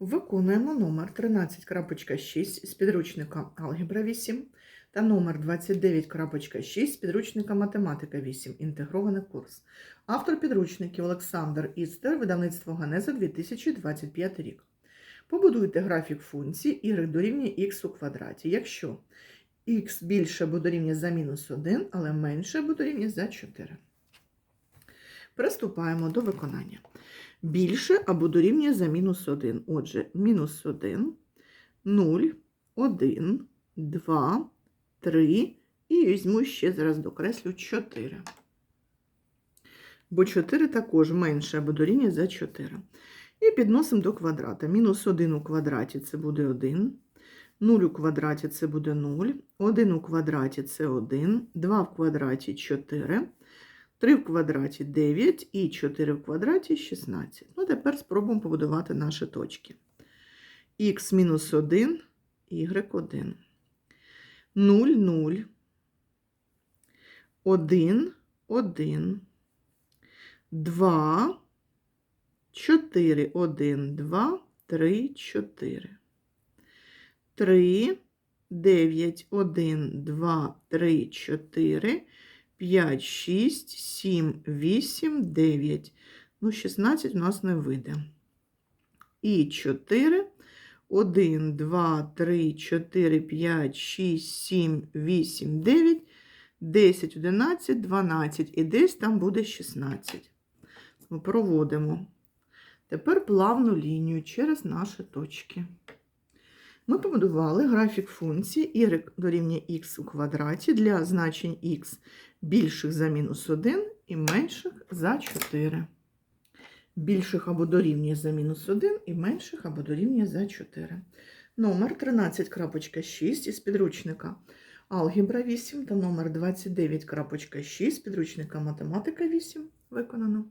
Виконуємо номер 13.6 з підручника Алгебра 8 та номер 29.6 з підручника Математика 8. Інтегрований курс. Автор підручників Олександр Істер, видавництво Ганеза 2025 рік. Побудуйте графік функції y дорівнює х у квадраті, якщо х більше або дорівнює за мінус 1, але менше або дорівнює за 4. Приступаємо до виконання. Більше або дорівнює за мінус 1. Отже, мінус 1, 0, 1, 2, 3 і візьму ще зараз докреслю 4. Бо 4 також менше або дорівнює за 4. І підносимо до квадрата. Мінус 1 у квадраті це буде 1. 0 у квадраті це буде 0. 1 у квадраті це 1. 2 в квадраті 4. 3 в квадраті 9 і 4 в квадраті 16. Ну, тепер спробуємо побудувати наші точки. х мінус 1, y1. 0, 0. 1, 1. 2, 4, 1, 2, 3, 4. 3, 9, 1, 2, 3, 4. 5, 6, 7, 8, 9. Ну, 16 у нас не вийде. І 4. 1, 2, 3, 4, 5, 6, 7, 8, 9, 10, 11, 12. І десь там буде 16. Ми проводимо. Тепер плавну лінію через наші точки. Ми побудували графік функції y дорівнює х у квадраті для значень х більших за мінус 1 і менших за 4. Більших або дорівнює за мінус 1 і менших або дорівнює за 4. Номер 13.6 із підручника Алгебра 8 та номер 29.6 з підручника Математика 8 виконано.